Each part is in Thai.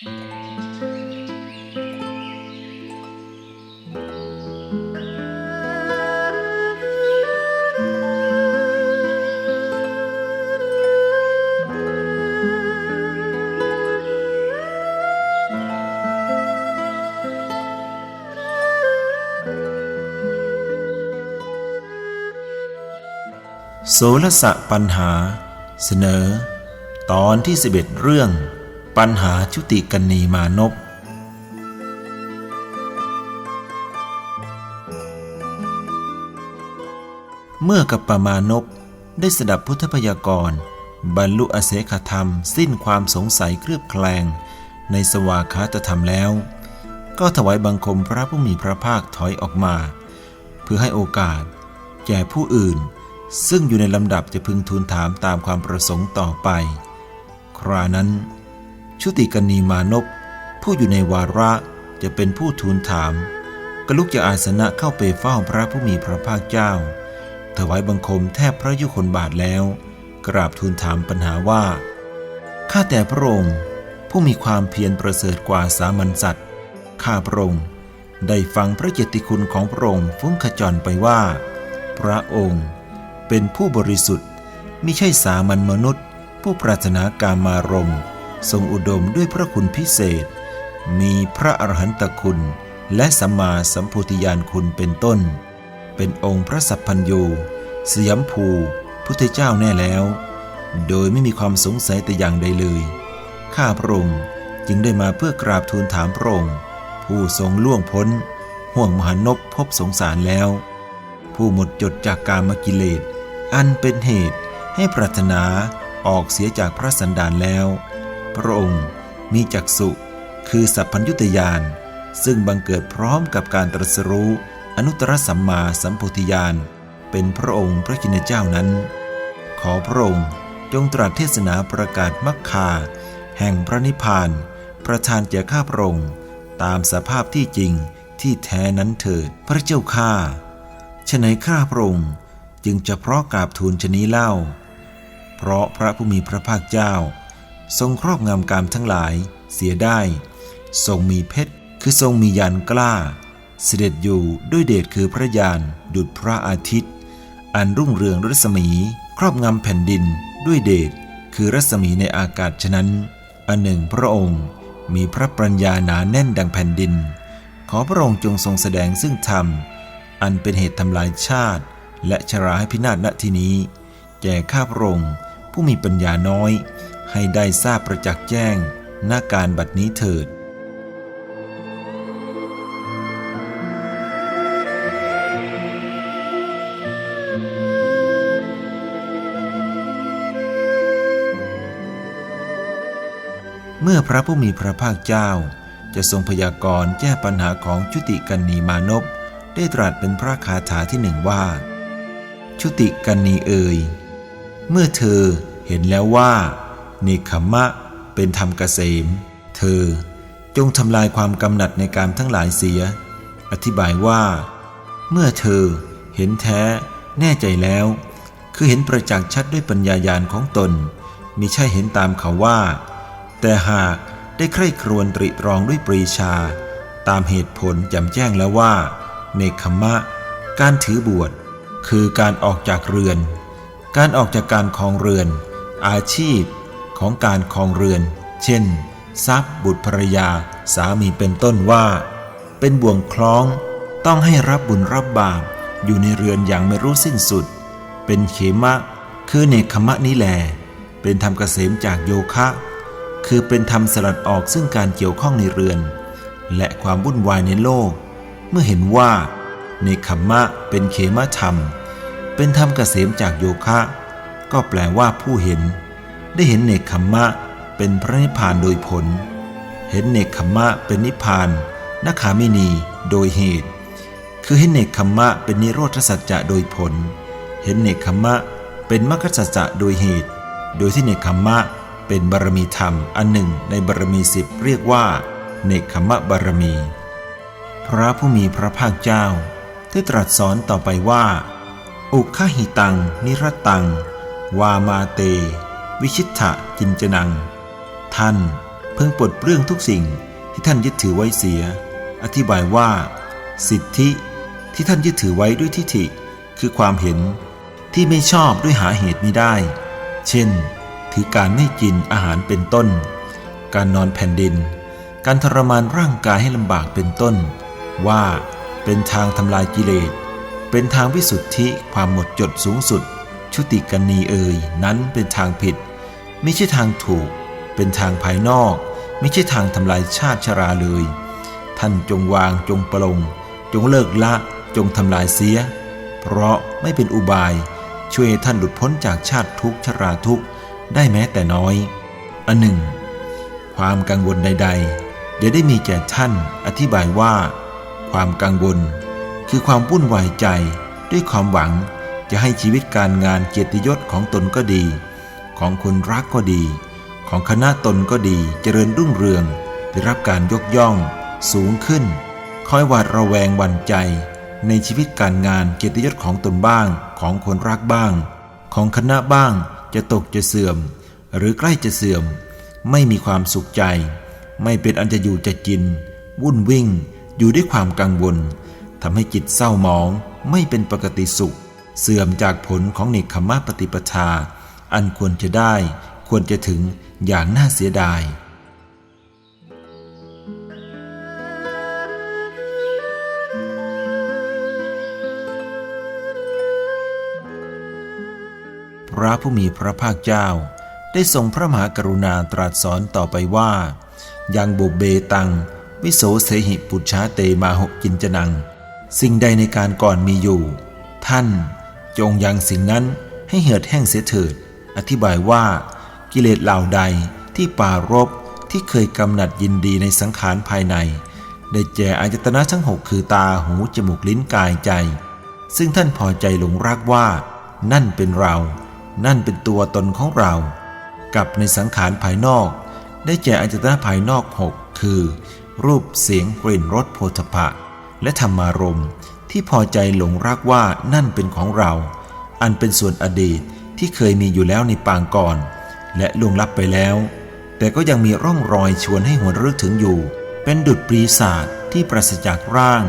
โสรสะปัญหา เสนอ ตอนที่ 11 เรื่อง ปัญหาชุติกันนีมานพเมื่อกับปมานพได้สดับพุทธพยากร บรรลุอเสขธรรมสิ้นความสงสัยเครือบแคลง ในสวากขาตธรรมแล้ว ก็ถวายบังคมพระผู้มีพระภาคถอยออกมา เพื่อให้โอกาส แก่ผู้อื่น ซึ่งอยู่ในลำดับจะพึงทูลถามตามความประสงค์ต่อไป ครานั้น ชุติกนีมานพผู้อยู่ในวาระจะเป็นผู้ทูลถาม กลุกจากอาสนะเข้าไปเฝ้าพระผู้มีพระภาคเจ้า ถวายบังคมแทบพระยุคลบาทแล้ว กราบทูลถามปัญหาว่า ข้าแต่พระองค์ผู้มีความเพียรประเสริฐกว่าสามัญสัตว์ ข้าพระองค์ได้ฟังพระเกียรติคุณของพระองค์ฟุ้งขจรไปว่า พระองค์เป็นผู้บริสุทธิ์ไมิใช่สามัญมนุษย์ ผู้ปรารถนากามารมณ์ ทรงอุดมด้วยพระคุณพิเศษ มีพระอรหันตคุณ และสัมมาสัมโพธิญาณคุณเป็นต้น เป็นองค์พระสัพพัญญูสยามภูพุทธเจ้าแน่แล้ว โดยไม่มีความสงสัยแต่อย่างใดเลย ข้าพระองค์จึงได้มาเพื่อกราบทูลถามพระองค์ผู้ทรงล่วงพ้น ห่วงมหานพพบสงสารแล้ว ผู้หมดจดจากกามกิเลสอันเป็นเหตุให้ปรารถนาออกเสียจากพระสันดานแล้ว พระองค์มีจักสุคือสัพพัญญุตยาน ซึ่งบังเกิดพร้อมกับการตรัสรู้อนุตตรสัมมาสัมโพธิญาณเป็นพระองค์พระกินเจ้านั้น ขอพระองค์จงตรัสเทศนาประกาศมัคคา แห่งพระนิพพาน ประทานแก่ข้าพระองค์ตามสภาพที่จริงที่แท้นั้นเถิดพระเจ้าข้าฉะไหนข้าพระองค์จึงจะเพราะกราบทูลชนี้เล่า เพราะพระผู้มีพระภาคเจ้า ทรงครอบงำกามทั้งหลายเสียได้ ทรงมีเพชรคือทรงมียานกล้า เสด็จอยู่ด้วยเดชคือพระยานดุจพระอาทิตย์ อันรุ่งเรืองรัศมี ครอบงำแผ่นดินด้วยเดชคือรัศมีในอากาศฉะนั้น อันหนึ่งพระองค์มีพระปัญญาหนาแน่นดังแผ่นดิน ขอพระองค์จงทรงแสดงซึ่งธรรม อันเป็นเหตุทำลายชาติ และชราให้พินาศณที่นี้ แก่ข้าพระองค์ผู้มีปัญญาน้อย ให้ได้ทราบประจักษ์แจ้งหน้าการบัดนี้เถิดเมื่อพระผู้มีพระภาคเจ้า จะทรงพยากรณ์แก้ปัญหาของชุติกันนีมานพได้ตรัสเป็นพระคาถาที่หนึ่งว่า ชุติกันนีเอ่ยเมื่อเธอเห็นแล้วว่า เนคขมะ เป็นธรรมเกษม เธอจงทำลายความกำหนัดในการทั้งหลายเสีย อธิบายว่า เมื่อเธอเห็นแท้แน่ใจแล้ว คือเห็นประจักษ์ชัดด้วยปัญญายาณของตนมิใช่เห็นตามเขาว่า แต่หากได้ใคร่ครวญตริตรองด้วยปรีชา ตามเหตุผลจำแจ้งแล้วว่าเนคขมะ การถือบวช คือการออกจากเรือน การออกจากการคองเรือน อาชีพ ของการครองเรือน เช่น ทรัพย์บุตรภรยา สามีเป็นต้นว่า เป็นบ่วงคล้อง ต้องให้รับบุญรับบาปอยู่ในเรือนอย่างไม่รู้สิ้นสุด เป็นเขมะ คือเนคขมะนี้แล เป็นธรรมเกษมจากโยคะ คือเป็นธรรมสลัดออกซึ่งการเกี่ยวข้องในเรือน และความวุ่นวายในโลก เมื่อเห็นว่าในคขมมะเป็นเขมธรรม เป็นธรรมเกษมจากโยคะ ก็แปลว่าผู้เห็น ได้เห็นเนคขมมะเป็นพระนิพพานโดยผล เห็นเนคขมมะเป็นนิพพานนักขามินีโดยเหตุ คือเห็นเนคขมมะเป็นนิโรธสัจจะโดยผล เห็นเนคขมมะเป็นมรรคสัจจะโดยเหตุ โดยที่เนคขมมะเป็นบารมีธรรมอันหนึ่งในบารมีสิบเรียกว่า เนคขมะบารมี พระผู้มีพระภาคเจ้าได้ตรัสสอนต่อไปว่า อุคหิตัง นิรตัง วามาเต วิชิตะจินจนัง ท่านเพิ่งปลดเปลื้องทุกสิ่งที่ท่านยึดถือไว้เสีย อธิบายว่า สิทธิที่ท่านยึดถือไว้ด้วยทิฏฐิคือความเห็นที่ไม่ชอบด้วยหาเหตุมิได้ เช่น ถือการไม่กินอาหารเป็นต้น การนอนแผ่นดิน การทรมานร่างกายให้ลำบากเป็นต้น ว่าเป็นทางทำลายกิเลส เป็นทางวิสุทธิความหมดจดสูงสุด ชุติกันนีเอ่ยนั้นเป็นทางผิด ไม่ใช่ทางถูก เป็นทางภายนอก ไม่ใช่ทางทำลายชาติชราเลย ท่านจงวางจงปลง จงเลิกละจงทำลายเสีย เพราะไม่เป็นอุบาย ช่วยท่านหลุดพ้นจากชาติทุกชราทุกได้แม้แต่น้อยอันหนึ่ง ความกังวลใด ๆ เดี๋ยวได้มีแก่ท่านอธิบายว่า ความกังวล คือความวุ่นวายใจด้วยความหวังจะให้ชีวิตการงานเกียรติยศของตนก็ดี ของคนรักก็ดี ของคณะตนก็ดีเจริญรุ่งเรือง ได้รับการยกย่อง สูงขึ้น คอยหวาดระแวงหวั่นใจ ในชีวิตการงานเกียรติยศของตนบ้าง ของคนรักบ้าง ของคณะบ้างจะตกจะเสื่อม หรือใกล้จะเสื่อม ไม่มีความสุขใจ ไม่เป็นอันจะอยู่จะกิน วุ่นวิ่ง อยู่ด้วยความกังวลทำให้จิตเศร้าหมองไม่เป็นปกติสุข เสื่อมจากผลของเนคขมะปฏิปทา อันควรจะได้ควรจะถึงอย่างน่าเสียดาย พระผู้มีพระภาคเจ้า ได้ทรงพระมหากรุณาตรัสสอนต่อไปว่า ยังบุเบตัง วิโสเสหิปุชชาเตมาหกินจนัง สิ่งใดในการก่อนมีอยู่ ท่านจงยังสิ่งนั้นให้เหือดแห้งเสียเถิด อธิบายว่ากิเลสเหล่าใดที่ปารบที่เคยกำหนัดยินดีในสังขารภายใน ได้แก่อายตนะทั้งหกคือตาหูจมูกลิ้นกายใจ ซึ่งท่านพอใจหลงรักว่า นั่นเป็นเรา นั่นเป็นตัวตนของเรา กับในสังขารภายนอก ได้แก่อายตนะภายนอกหกคือ รูปเสียงกลิ่นรสโผฏฐะและธรรมารมณ์ที่พอใจหลงรักว่านั่นเป็นของเรา อันเป็นส่วนอดีต ที่เคยมีอยู่แล้วในปางก่อน และล่วงลับไปแล้ว แต่ก็ยังมีร่องรอยชวนให้หวนรึกถึงอยู่ เป็นดุจปรีศาจที่ปราศจากร่าง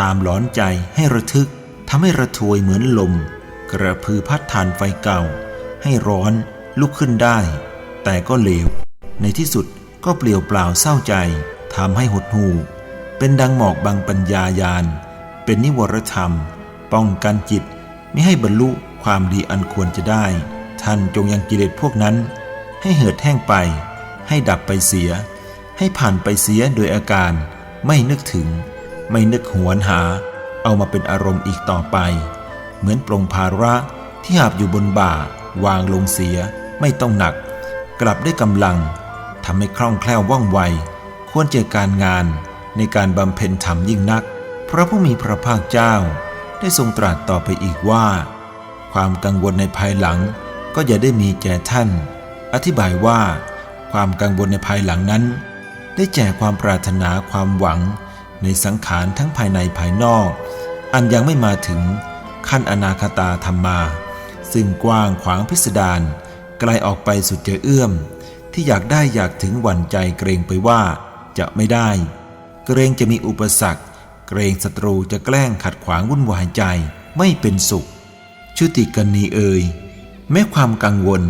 ตามหลอนใจให้ระทึกทำให้ระทวยเหมือนลม กระพือพัดทานไฟเก่า ให้ร้อนลุกขึ้นได้ แต่ก็เหลว ในที่สุดก็เปลี่ยวเปล่าเศร้าใจทำให้หดหูเป็นดังหมอกบางปัญญายาน เป็นนิวรธรรม ป้องกันจิตไม่ให้บรรลุ ความดีอันควรจะได้ ท่านจงยังกิเลสพวกนั้น ให้เหือดแห้งไป ให้ดับไปเสีย ให้ผ่านไปเสียโดยอาการไม่นึกถึง ไม่นึกหวนหา เอามาเป็นอารมณ์อีกต่อไป เหมือนปรงภาระที่หาบอยู่บนบ่า วางลงเสีย ไม่ต้องหนัก กลับได้กำลังทำให้คล่องแคล่วว่องไว ควรเจอการงานในการบำเพ็ญธรรมยิ่งนัก พระผู้มีพระภาคเจ้าได้ทรงตรัสต่อไปอีกว่า ความกังวลในภายหลัง ก็อย่าได้มีแก่ท่าน อธิบายว่า ความกังวลในภายหลังนั้น ได้แจกความปรารถนาความหวัง ในสังขารทั้งภายในภายนอก อันยังไม่มาถึงขั้นอนาคตาธรรมา ซึ่งกว้างขวางพิสดารไกลออกไปสุดจะเอื้อม ที่อยากได้อยากถึงหวั่นใจเกรงไปว่า จะไม่ได้ เกรงจะมีอุปสรรค เกรงศัตรูจะแกล้งขัดขวางวุ่นวายใจไม่เป็นสุข ชุติกันนีเอ่ยแม้ความกังวล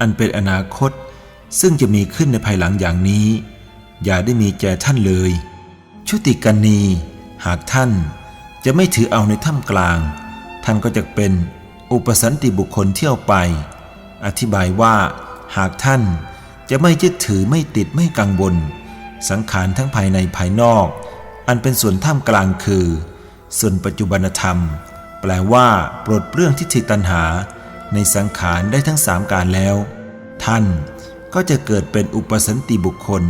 อันเป็นอนาคต ซึ่งจะมีขึ้นในภายหลังอย่างนี้ อย่าได้มีแก่ท่านเลย ชุติกันนีหากท่านจะไม่ถือเอาในถ้ำกลาง ท่านก็จะเป็นอุปสันติบุคคลเที่ยวไป อธิบายว่าหากท่านจะไม่ยึดถือไม่ติดไม่กังวล สังขารทั้งภายในภายนอก อันเป็นส่วนท่ามกลางคือ ส่วนปัจจุบันธรรม แปลว่าปลดเปลื้องทิฏฐิตัณหา ในสังขารได้ทั้งสามการแล้ว ท่านก็จะเกิดเป็นอุปสันติบุคคล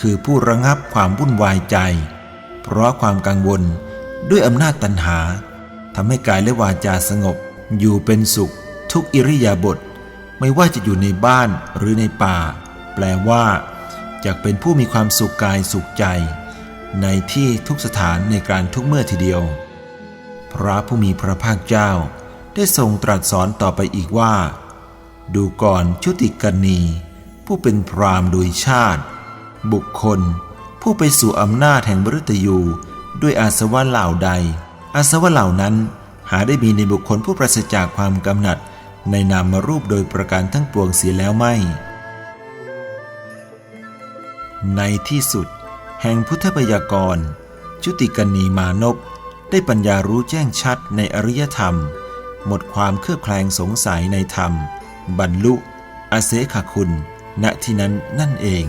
คือผู้ระงับความวุ่นวายใจ เพราะความกังวลด้วยอำนาจตัณหาทำให้กายและวาจาสงบ อยู่เป็นสุข ทุกอิริยาบถไม่ว่าจะอยู่ในบ้านหรือในป่า แปลว่าจะเป็นผู้มีความสุขกายสุขใจ ในที่ทุกสถานในการทุกเมื่อทีเดียว พระผู้มีพระภาคเจ้า ได้ทรงตรัสสอนต่อไปอีกว่า ดูก่อนชุติกันนี ผู้เป็นพรามโดยชาติ บุคคล ผู้ไปสู่อำนาจแห่งมฤตยูด้วยอาสวะเหล่าใด อาสวะเหล่านั้นหาได้มีในบุคคลผู้ปราศจากความกำหนัดในนามรูปโดยประการทั้งปวงเสียแล้วไม่ ในที่สุด แห่งพุทธพยากร จุติกนีมานพ ได้ปัญญารู้แจ้งชัดในอริยธรรม หมดความเครือบแคลงสงสัยในธรรม บรรลุอาเสขคุณ ณที่นั้นนั่นเอง